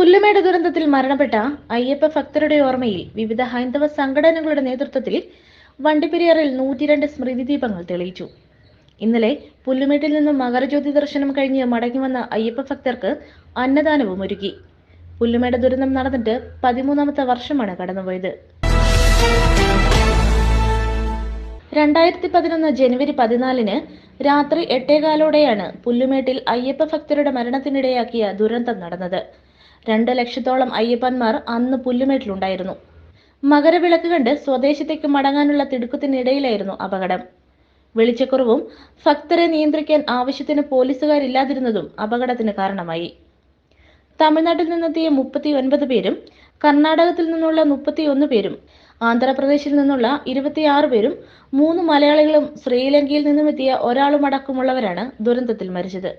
പുല്ലുമേട് ദുരന്തത്തിൽ മരണപ്പെട്ട അയ്യപ്പ ഭക്തരുടെ ഓർമ്മയിൽ വിവിധ ഹൈന്ദവ സംഘടനകളുടെ നേതൃത്വത്തിൽ വണ്ടിപ്പെരിയാറിൽ നൂറ്റിരണ്ട് സ്മൃതി ദീപങ്ങൾ തെളിയിച്ചു. ഇന്നലെ പുല്ലുമേട്ടിൽ നിന്നും മകരജ്യോതി ദർശനം കഴിഞ്ഞ് മടങ്ങിവന്ന അയ്യപ്പ ഭക്തർക്ക് അന്നദാനവും ഒരുക്കി. പുല്ലുമേട് ദുരന്തം നടന്നിട്ട് പതിമൂന്നാമത്തെ വർഷമാണ് കടന്നുപോയത്. രണ്ടായിരത്തി പതിനൊന്ന് ജനുവരി പതിനാലിന് രാത്രി എട്ടേകാലോടെയാണ് പുല്ലുമേട്ടിൽ അയ്യപ്പ ഭക്തരുടെ മരണത്തിനിടയാക്കിയ ദുരന്തം നടന്നത്. രണ്ട് ലക്ഷത്തോളം അയ്യപ്പന്മാർ അന്ന് പുല്ലുമേട്ടിലുണ്ടായിരുന്നു. മകരവിളക്ക് കണ്ട് സ്വദേശത്തേക്ക് മടങ്ങാനുള്ള തിടുക്കത്തിനിടയിലായിരുന്നു അപകടം. വെളിച്ചക്കുറവും ഭക്തരെ നിയന്ത്രിക്കാൻ ആവശ്യത്തിന് പോലീസുകാരില്ലാതിരുന്നതും അപകടത്തിന് കാരണമായി. തമിഴ്നാട്ടിൽ നിന്നെത്തിയ മുപ്പത്തി ഒൻപത് പേരും കർണാടകത്തിൽ നിന്നുള്ള മുപ്പത്തിയൊന്ന് പേരും ആന്ധ്രാപ്രദേശിൽ നിന്നുള്ള ഇരുപത്തിയാറ് പേരും മൂന്ന് മലയാളികളും ശ്രീലങ്കയിൽ നിന്നുമെത്തിയ ഒരാളും അടക്കമുള്ളവരാണ് ദുരന്തത്തിൽ മരിച്ചത്.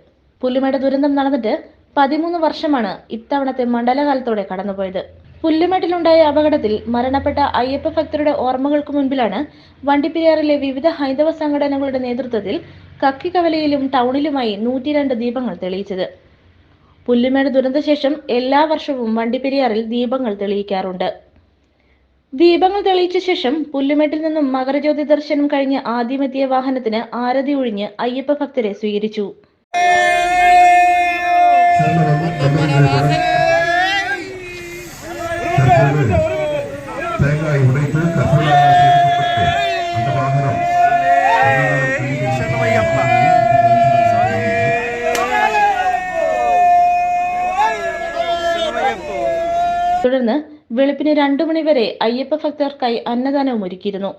പുല്ലുമേട് ദുരന്തം നടന്നിട്ട് പതിമൂന്ന് വർഷമാണ് ഇത്തവണത്തെ മണ്ഡലകാലത്തോടെ കടന്നുപോയത്. പുല്ലുമേട്ടിലുണ്ടായ അപകടത്തിൽ മരണപ്പെട്ട അയ്യപ്പ ഭക്തരുടെ ഓർമ്മകൾക്ക് മുൻപിലാണ് വണ്ടിപ്പെരിയാറിലെ വിവിധ ഹൈന്ദവ സംഘടനകളുടെ നേതൃത്വത്തിൽ കക്കിക്കവലയിലും ടൗണിലുമായി നൂറ്റിരണ്ട് ദീപങ്ങൾ തെളിയിച്ചത്. പുല്ലുമേട് ദുരന്തശേഷം എല്ലാ വർഷവും വണ്ടിപ്പെരിയാറിൽ ദീപങ്ങൾ തെളിയിക്കാറുണ്ട്. ദീപങ്ങൾ തെളിയിച്ച ശേഷം പുല്ലുമേട്ടിൽ നിന്നും മകരജ്യോതി ദർശനം കഴിഞ്ഞ് ആദ്യമെത്തിയ വാഹനത്തിന് ആരതി ഒഴിഞ്ഞ് അയ്യപ്പ ഭക്തരെ സ്വീകരിച്ചു. தேங்காய் உடைத்து கற்பூரம் அந்த வாகனம் തുടർന്ന് വെളുപ്പിന് രണ്ടു മണിവരെ അയ്യപ്പ ഭക്തർക്കായി അന്നദാനവും ഒരുക്കിയിരുന്നു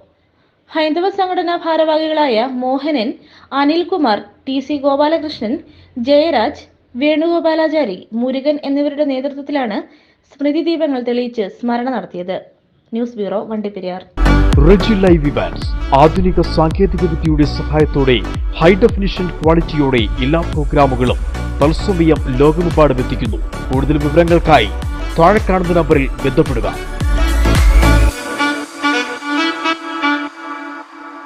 ഹൈന്ദവ സംഘടനാ ഭാരവാഹികളായ മോഹനൻ അനിൽകുമാർ ടി സി ഗോപാലകൃഷ്ണൻ ജയരാജ് വേണുഗോപാലാചാരി മുരുകൻ എന്നിവരുടെ നേതൃത്വത്തിലാണ് സ്മൃതി ദീപങ്ങൾ തെളിയിച്ച് സ്മരണ നടത്തിയത്. News bureau Vandiperiyar. Riji live Evans ആധുനിക സാങ്കേതിക വിദ്യയുടെ സഹായത്തോടെ ഹൈ ഡെഫിനിഷൻ ക്വാളിറ്റിയോടെ എല്ലാ പ്രോഗ്രാമുകളും തത്സമയം ലോകമെമ്പാടും എത്തിക്കുന്നു. കൂടുതൽ വിവരങ്ങൾക്കായി താഴെ കാണുന്ന നമ്പറിൽ ബന്ധപ്പെടുക.